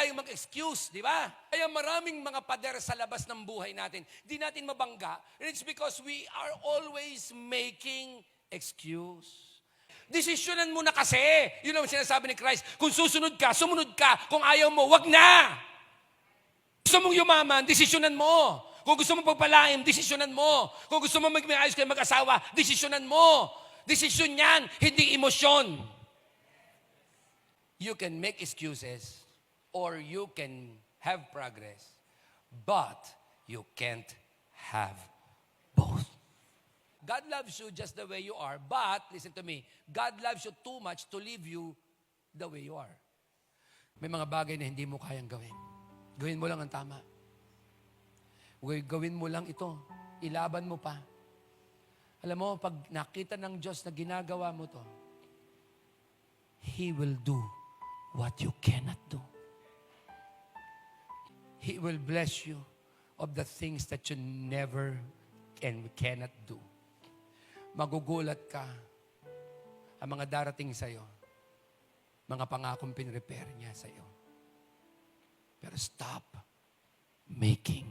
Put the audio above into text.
tayong mag-excuse, di ba? Kaya maraming mga pader sa labas ng buhay natin. Di natin mabangga. And it's because we are always making excuse. Desisyonan mo na kasi. Yun ang sinasabi ni Christ. Kung susunod ka, sumunod ka. Kung ayaw mo, wag na. Gusto mong yumaman, desisyonan mo. Kung gusto mong pagpalain, desisyonan mo. Kung gusto mong maging ayos kayo mag-asawa, desisyonan mo. Desisyon yan, hindi emosyon. You can make excuses or you can have progress, but you can't have both. God loves you just the way you are, but listen to me, God loves you too much to leave you the way you are. May mga bagay na hindi mo kayang gawin. Gawin mo lang ang tama. Gawin- mo lang ito. Ilaban mo pa. Alam mo, pag nakita ng Diyos na ginagawa mo to, He will do what you cannot do. He will bless you of the things that you never and cannot do. Magugulat ka ang mga darating sa'yo, mga pangakong pinrepare niya sa'yo. Pero stop making.